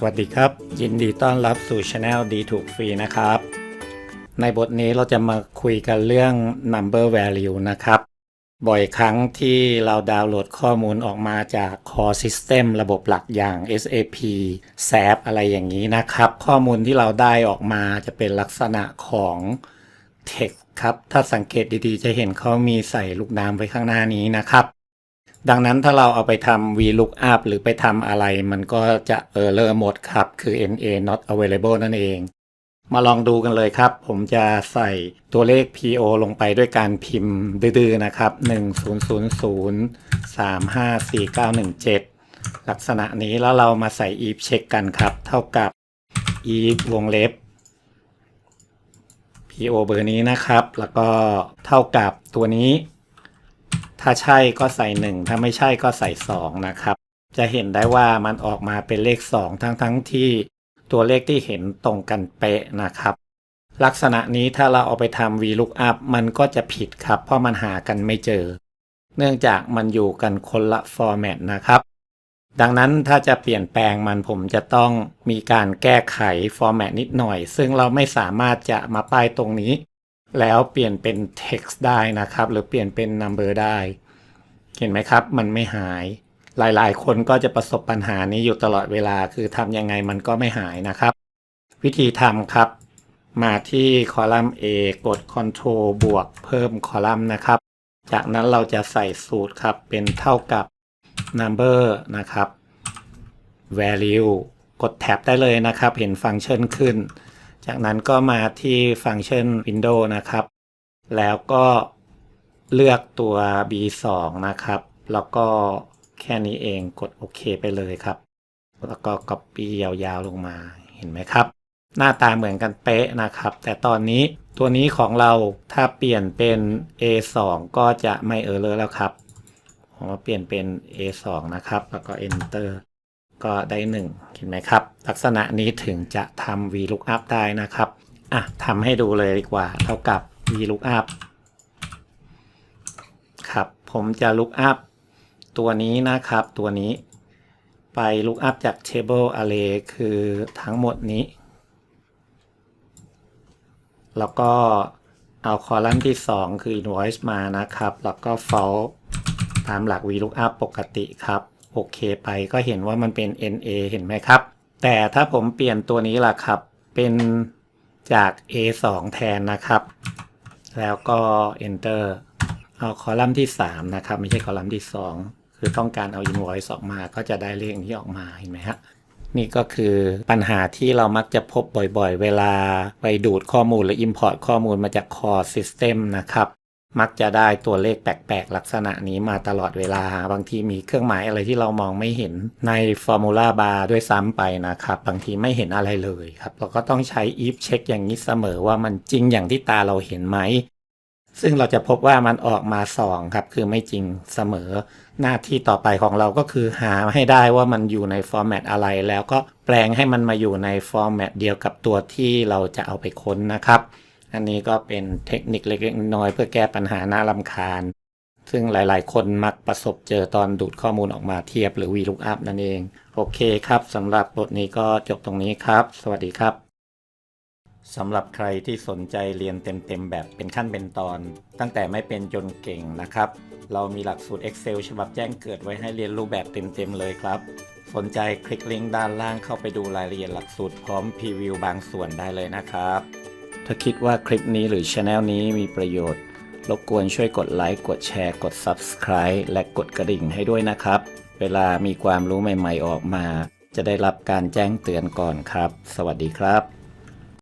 สวัสดีครับ ยินดีต้อนรับสู่ช anel ดีถูกฟรีนะครับ ในบทนี้เราจะมาคุยกันเรื่อง number value นะครับ บ่อยครั้งที่เราดาวน์โหลดข้อมูลออกมาจาก core system ระบบหลักอย่าง SAP SAP อะไรอย่างนี้นะครับ ข้อมูลที่เราได้ออกมาจะเป็นลักษณะของ text ครับ ถ้าสังเกตดีๆ จะเห็นเขามีใส่ลูกน้ำไว้ข้างหน้านี้นะครับ ดังนั้นถ้าเราเอาไปทำ VLOOKUP หรือไปทำอะไรมันก็จะ error หมดครับ คือ NA not available นั่นเอง มาลองดูกันเลยครับ ผมจะใส่ตัวเลข PO ลงไปด้วยการพิมพ์ดื้อๆนะครับ 1000354917ลักษณะนี้แล้วเรามาใส่ if check กันครับ เท่ากับ if วงเล็บ PO เบอร์นี้นะครับ แล้วก็เท่ากับตัวนี้ ถ้าใช่ก็ใส่ 1 ถ้าไม่ใช่ก็ใส่ 2 นะครับ จะเห็นได้ว่ามันออกมาเป็นเลข 2 ทั้งทั้งที่ตัวเลขที่เห็นตรงกันเป๊ะนะครับ ลักษณะนี้ถ้าเราเอาไปทำ VLOOKUP มันก็จะผิดครับ เพราะมันหากันไม่เจอ เนื่องจากมันอยู่กันคนละฟอร์แมตนะครับ ดังนั้นถ้าจะเปลี่ยนแปลงมันผมจะต้องมีการแก้ไขฟอร์แมตนิดหน่อย ซึ่งเราไม่สามารถจะมาป้ายตรงนี้ แล้วเปลี่ยนเป็น text ได้นะครับ หรือเปลี่ยนเป็น number ได้ เห็นไหมครับ มันไม่หาย หลายๆ คนก็จะประสบปัญหานี้อยู่ตลอดเวลา คือทำยังไงมันก็ไม่หายนะครับ วิธีทำครับ มาที่คอลัมน์ A กด Ctrl บวกเพิ่มคอลัมน์นะครับ จากนั้นเราจะใส่สูตรครับ เป็นเท่ากับ number นะครับ value กดแท็บได้เลยนะครับ เห็นฟังก์ชันขึ้น จากนั้นก็มาที่ฟังก์ชัน Windows นะครับ แล้วก็เลือกตัว B2 นะครับ แล้วก็แค่นี้เองกดโอเคไปเลยครับ แล้วก็ Copy ยาวๆลงมาเห็นไหมครับ หน้าตาเหมือนกันเป๊ะนะครับ แต่ตอนนี้ตัวนี้ของเราถ้าเปลี่ยนเป็น A2 ก็จะไม่เออร์เลอร์แล้วครับผมว่าเปลี่ยนเป็น A2 นะครับ แล้วก็ Enter ก็ได้ 1 เห็นไหมครับ ลักษณะนี้ถึงจะทำ VLOOKUP ได้นะครับอะทำให้ดูเลยดีกว่า เท่ากับ VLOOKUP ครับ ผมจะ lookup ตัวนี้นะครับ ตัวนี้ไป lookup จาก table array คือทั้งหมดนี้ แล้วก็เอาคอลัมน์ที่ 2 คือ invoice มานะครับ แล้วก็ false ตามหลัก VLOOKUP ปกติครับ โอเคไปก็เห็นว่ามันเป็น NA เห็นไหมครับ แต่ถ้าผมเปลี่ยนตัวนี้ล่ะครับ เป็นจาก A2 แทนนะครับ แล้วก็ enter เอาคอลัมน์ที่ 3 นะครับ ไม่ใช่คอลัมน์ที่ 2 คือต้องการเอา invoice ออกมาก็จะได้เลขนี้ออกมาเห็นไหมฮะนี่ก็คือปัญหาที่เรามักจะพบบ่อยๆ เวลาไปดูดข้อมูลหรือ Import ข้อมูลมาจาก Core System นะครับ มักจะได้ตัวเลขแปลกๆ ลักษณะนี้มาตลอดเวลา บางทีมีเครื่องหมายอะไรที่เรามองไม่เห็นใน Formula Bar ด้วยซ้ำไปนะครับ บางทีไม่เห็นอะไรเลยครับ เราก็ต้องใช้ if check อย่างนี้เสมอว่ามันจริงอย่างที่ตาเราเห็นไหม ซึ่งเราจะพบว่ามันออกมา 2 ครับ คือไม่จริงเสมอ หน้าที่ต่อไปของเราก็คือหาให้ได้ว่ามันอยู่ในฟอร์แมตอะไร แล้วก็แปลงให้มันมาอยู่ในฟอร์แมตเดียวกับตัวที่เราจะเอาไปค้นนะครับ อันนี้ก็เป็นเทคนิคเล็กๆน้อยเพื่อแก้ปัญหาหน้าลำคาญ ซึ่งหลายๆ คนมักประสบเจอตอนดูดข้อมูลออกมาเทียบหรือ VLOOKUP นั่นเอง โอเคครับสำหรับบทนี้ก็จบตรงนี้ครับ สวัสดีครับสำหรับใครที่สนใจเรียนเต็มๆ แบบเป็นขั้นเป็นตอน ตั้งแต่ไม่เป็นจนเก่งนะครับ เรามีหลักสูตร Excel ฉบับแจ้งเกิดไว้ให้เรียนรู้แบบเต็มๆ เลยครับ สนใจคลิกลิงก์ด้านล่างเข้าไปดูรายละเอียดหลักสูตรพร้อมพรีวิวบางส่วนได้เลยนะครับ ถ้าคิดว่าคลิปนี้หรือช anel นี้มีประโยชน์ รบกวนช่วยกดไลค์กดแชร์ กด Subscribe และกดกระดิ่งให้ด้วยนะครับ เวลามีความรู้ใหม่ๆออกมา จะได้รับการแจ้งเตือนก่อนครับ สวัสดีครับ